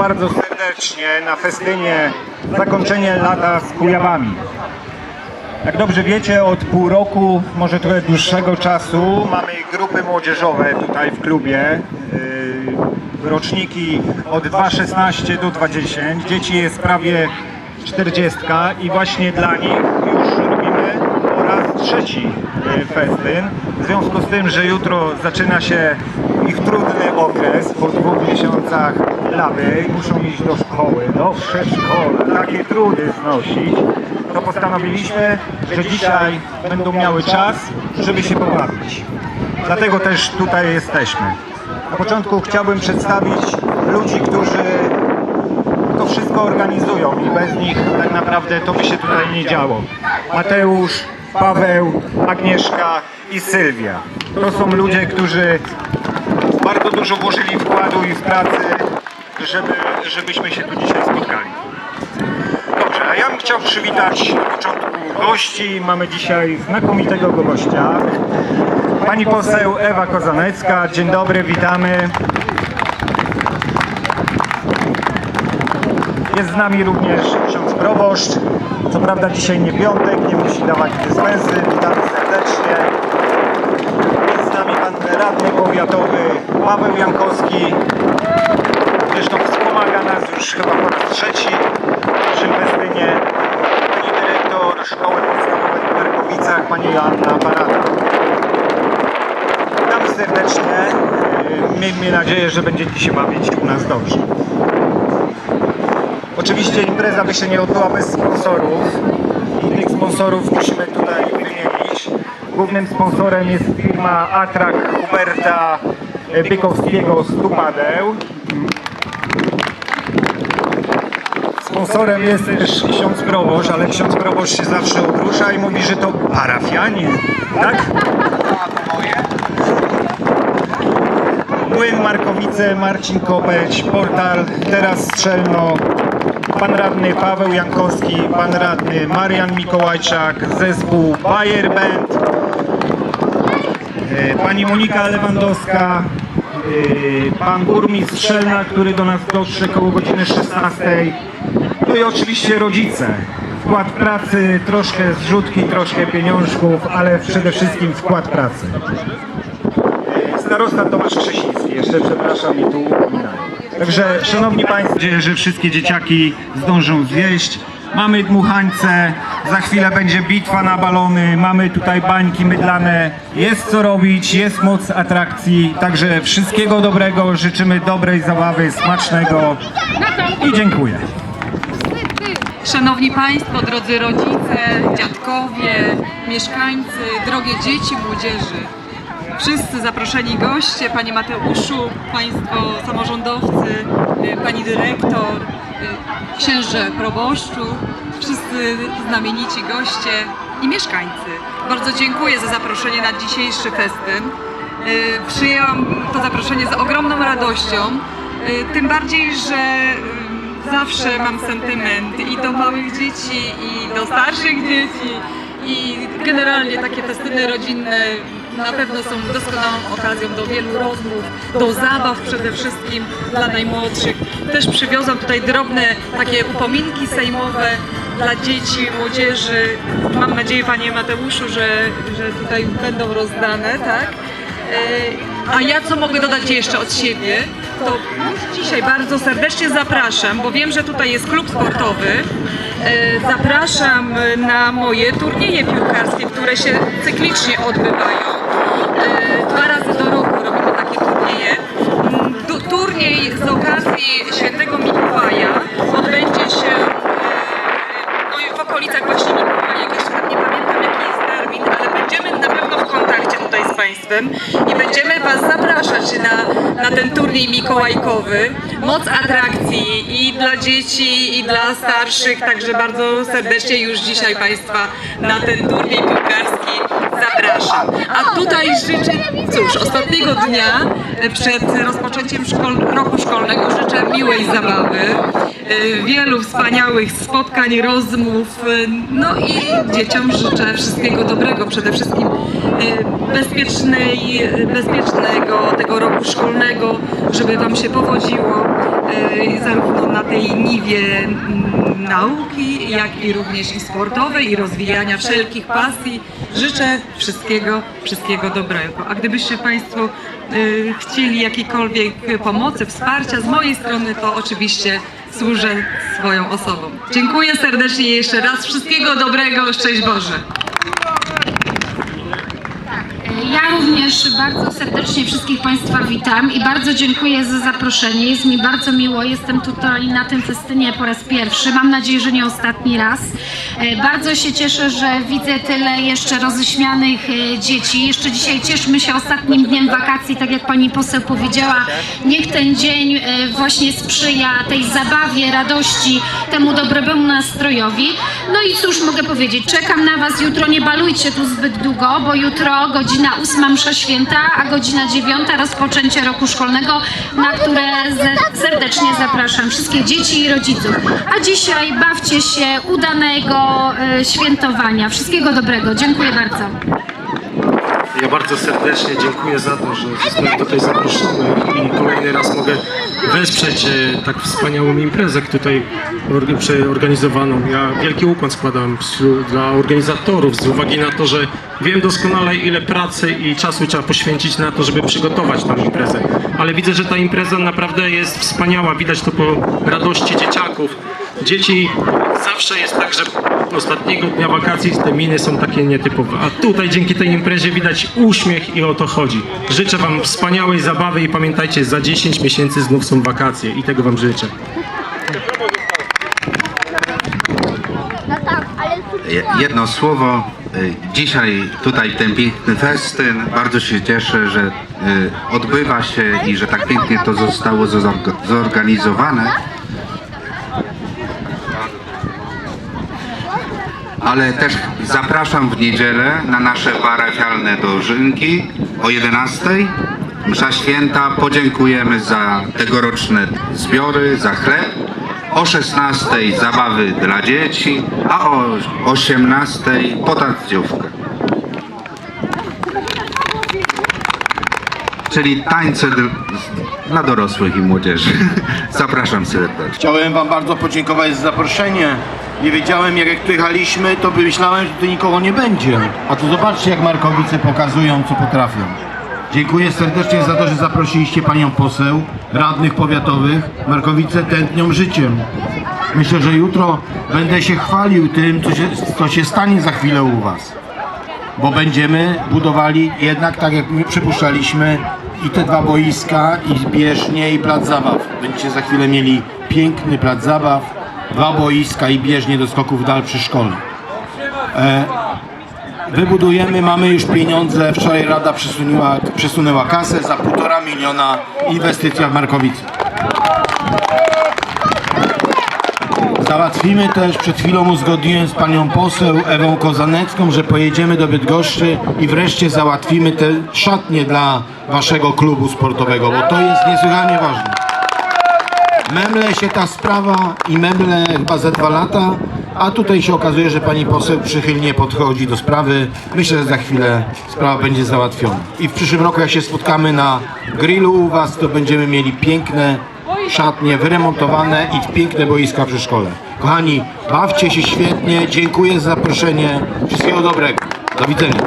bardzo serdecznie na festynie zakończenie lata z Kujawami. Jak dobrze wiecie, od pół roku, może trochę dłuższego czasu, mamy grupy młodzieżowe tutaj w klubie. Yy, Roczniki od 2,16 do 20. Dzieci jest prawie 40 i właśnie dla nich już robimy po raz trzeci yy, festyn. W związku z tym, że jutro zaczyna się ich trudny okres po dwóch miesiącach laby, muszą iść do szkoły, do przedszkola, takie trudy znosić, to postanowiliśmy, że dzisiaj będą miały czas, żeby się pobawić. Dlatego też tutaj jesteśmy. Na początku chciałbym przedstawić ludzi, którzy to wszystko organizują i bez nich tak naprawdę to by się tutaj nie działo. Mateusz, Paweł, Agnieszka i Sylwia. To są ludzie, którzy bardzo dużo włożyli wkładu i w pracy, żeby, żebyśmy się tu dzisiaj spotkali. Dobrze, a ja bym chciał przywitać na początku gości. Mamy dzisiaj znakomitego gościa. Pani poseł Ewa Kozanecka. Dzień dobry, witamy. Jest z nami również ksiądz proboszcz. Co prawda dzisiaj nie piątek, nie musi dawać dyspensy. Witamy serdecznie. Jest z nami pan radny powiatowy Paweł Jankowski. Zresztą wspomaga nas już chyba po raz trzeci w naszym festynie. Pani dyrektor Szkoły Podstawowej w Markowicach, pani Joanna Barata. Witamy serdecznie. Yy, Miejmy nadzieję, że będziecie się bawić u nas dobrze. Oczywiście impreza by się nie odbyła bez sponsorów i tych sponsorów musimy tutaj. Głównym sponsorem jest firma Atrak Huberta Bykowskiego z Tumadeł. Sponsorem jest też ksiądz proboszcz, ale ksiądz proboszcz się zawsze obrusza i mówi, że to parafianie, tak? Młyn Markowice, Marcin Kopeć, portal Teraz Strzelno, pan radny Paweł Jankowski, pan radny Marian Mikołajczak, zespół Bayer Band, pani Monika Lewandowska, e, pan burmistrz Strzelna, który do nas dotrze koło godziny 16. No i oczywiście rodzice. Wkład pracy, troszkę zrzutki, troszkę pieniążków, ale przede wszystkim wkład pracy. Starosta Tomasz Krzesiński, jeszcze przepraszam i tu upominam. Także szanowni Państwo, mam nadzieję, że wszystkie dzieciaki zdążą zjeść. Mamy dmuchańce, za chwilę będzie bitwa na balony, mamy tutaj bańki mydlane, jest co robić, jest moc atrakcji, także wszystkiego dobrego, życzymy dobrej zabawy, smacznego i dziękuję. Szanowni Państwo, drodzy rodzice, dziadkowie, mieszkańcy, drogie dzieci, młodzieży, wszyscy zaproszeni goście, Panie Mateuszu, Państwo samorządowcy, Pani Dyrektor, księże proboszczu, wszyscy znamienici goście i mieszkańcy. Bardzo dziękuję za zaproszenie na dzisiejszy festyn. Y, Przyjęłam to zaproszenie z ogromną radością, y, tym bardziej, że y, zawsze mam sentyment i do małych dzieci, i do starszych dzieci, i generalnie takie festyny rodzinne na pewno są doskonałą okazją do wielu rozmów, do zabaw przede wszystkim dla najmłodszych. Też przywiozłam tutaj drobne takie upominki sejmowe dla dzieci, młodzieży. Mam nadzieję, Panie Mateuszu, że, że tutaj będą rozdane, tak? E, A ja co mogę dodać jeszcze od siebie, to dzisiaj bardzo serdecznie zapraszam, bo wiem, że tutaj jest klub sportowy. E, Zapraszam na moje turnieje piłkarskie, które się cyklicznie odbywają. Dwa razy do roku robimy takie turnieje. Tu- Turniej z okazji Świętego Mikołaja odbędzie się e, no w okolicach właśnie Mikołajek. Jeszcze tak nie pamiętam jaki jest termin, ale będziemy na pewno w kontakcie tutaj z Państwem i będziemy Was zapraszać na, na ten turniej mikołajkowy. Moc atrakcji i dla dzieci, i dla starszych, także bardzo serdecznie już dzisiaj Państwa na ten turniej piłkarski zapraszam. A tutaj życzę, cóż, ostatniego dnia e, przed rozpoczęciem szkol, roku szkolnego życzę miłej zabawy, e, wielu wspaniałych spotkań, rozmów, e, no i dzieciom życzę wszystkiego dobrego, przede wszystkim bezpiecznej, bezpiecznego tego roku szkolnego, żeby Wam się powodziło, zarówno na tej niwie nauki, jak i również i sportowej, i rozwijania wszelkich pasji. Życzę wszystkiego, wszystkiego dobrego. A gdybyście Państwo e, chcieli jakiejkolwiek pomocy, wsparcia z mojej strony, to oczywiście służę swoją osobą. Dziękuję serdecznie jeszcze raz. Wszystkiego dobrego. Szczęść Boże. Ja również bardzo serdecznie wszystkich Państwa witam i bardzo dziękuję za zaproszenie. Jest mi bardzo miło. Jestem tutaj na tym festynie po raz pierwszy. Mam nadzieję, że nie ostatni raz. E, Bardzo się cieszę, że widzę tyle jeszcze roześmianych e, dzieci. Jeszcze dzisiaj cieszmy się ostatnim dniem wakacji, tak jak Pani poseł powiedziała. Niech ten dzień e, właśnie sprzyja tej zabawie, radości, temu dobremu nastrojowi. No i cóż mogę powiedzieć, czekam na Was jutro, nie balujcie tu zbyt długo, bo jutro godzina 8 msza święta, a godzina 9 rozpoczęcie roku szkolnego, na które serdecznie zapraszam wszystkich dzieci i rodziców. A dzisiaj bawcie się, udanego e, świętowania. Wszystkiego dobrego. Dziękuję bardzo. Ja bardzo serdecznie dziękuję za to, że zostałem tutaj zaproszony i kolejny raz mogę wesprzeć e, tak wspaniałą imprezę tutaj or- przeorganizowaną. Ja wielki ukłon składam dla organizatorów z uwagi na to, że wiem doskonale ile pracy i czasu trzeba poświęcić na to, żeby przygotować tę imprezę. Ale widzę, że ta impreza naprawdę jest wspaniała, widać to po radości dzieciaków. Dzieci zawsze jest tak, że ostatniego dnia wakacji te miny są takie nietypowe. A tutaj dzięki tej imprezie widać uśmiech i o to chodzi. Życzę Wam wspaniałej zabawy i pamiętajcie, za 10 miesięcy znów są wakacje i tego Wam życzę. Je- Jedno słowo. Y, Dzisiaj tutaj ten piękny festyn. Bardzo się cieszę, że y, odbywa się i że tak pięknie to zostało zorg- zorganizowane. Ale też zapraszam w niedzielę na nasze parafialne dożynki o 11. Msza święta. Podziękujemy za tegoroczne zbiory, za chleb. O 16 zabawy dla dzieci, a o 18 potancjówkę. Czyli tańce dla dorosłych i młodzieży. Zapraszam serdecznie. Chciałem Wam bardzo podziękować za zaproszenie. Nie wiedziałem, jak jak jechaliśmy, to myślałem, że tu nikogo nie będzie. A tu zobaczcie, jak Markowice pokazują, co potrafią. Dziękuję serdecznie za to, że zaprosiliście Panią poseł, radnych powiatowych. Markowice tętnią życiem. Myślę, że jutro będę się chwalił tym, co się, co się stanie za chwilę u Was. Bo będziemy budowali jednak tak, jak my przypuszczaliśmy, i te dwa boiska, i bieżnie, i plac zabaw. Będziecie za chwilę mieli piękny plac zabaw, dwa boiska i bieżnie do skoków dal przy szkole. E, wybudujemy, mamy już pieniądze. Wczoraj Rada przesunęła, kasę za półtora miliona inwestycja w Markowice. Załatwimy też, przed chwilą uzgodniłem z panią poseł Ewą Kozanecką, że pojedziemy do Bydgoszczy i wreszcie załatwimy te szatnie dla waszego klubu sportowego, bo to jest niesłychanie ważne. Memle się ta sprawa i memle chyba za dwa lata, a tutaj się okazuje, że pani poseł przychylnie podchodzi do sprawy. Myślę, że za chwilę sprawa będzie załatwiona. I w przyszłym roku, jak się spotkamy na grillu u was, to będziemy mieli piękne szatnie wyremontowane i piękne boiska przy szkole. Kochani, bawcie się świetnie, dziękuję za zaproszenie. Wszystkiego dobrego. Do widzenia.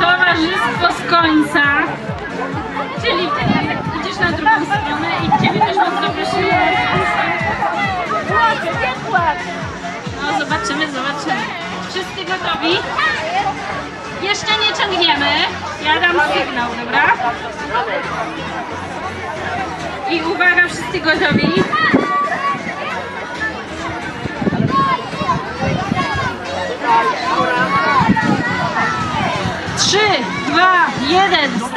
Towarzystwo z końca, zobaczymy, zobaczymy. Wszyscy gotowi? Jeszcze nie ciągniemy. Ja dam sygnał, dobra? I uwaga, wszyscy gotowi? Trzy, dwa, jeden,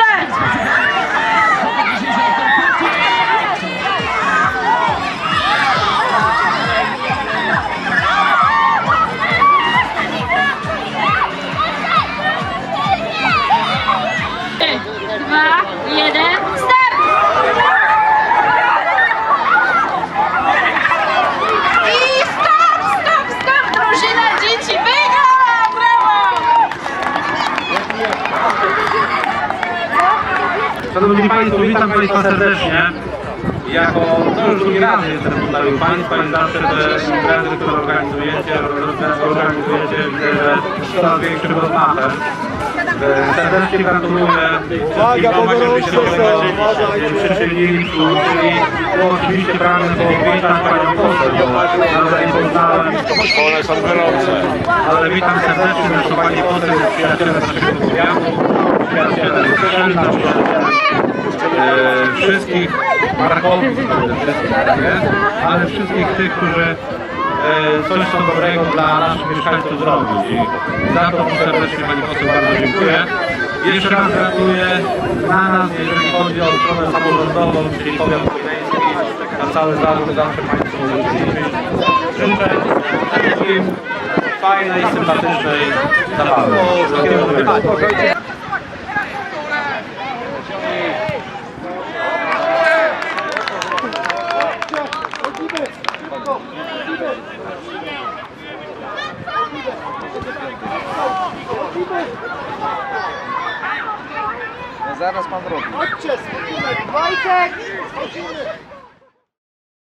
Szanowni Państwo, witam Państwa serdecznie. Jako, to już drugi raz jestem tutaj u Państwa i zawsze te imprezy, które organizujecie, organizujecie widzę, że coraz większym rozmachem. Serdecznie gratuluję wszystkim się przyczynili, to oczywiście pragnę powitać Panią poseł, bo nawet nie poznałem. One są gorące. Ale witam serdecznie, zresztą Pani poseł naszego powiatu, e, wszystkich jest, ale wszystkich tych, którzy e, coś co dobrego dla naszych mieszkańców zrobić. I za to serdecznie Pani poseł bardzo dziękuję. Jeszcze raz gratuluję na nas, jeżeli chodzi o stronę samorządową, czyli powiat gdański, na cały zawód zawsze Państwu. Życzę wszystkim fajnej, sympatycznej zabawy.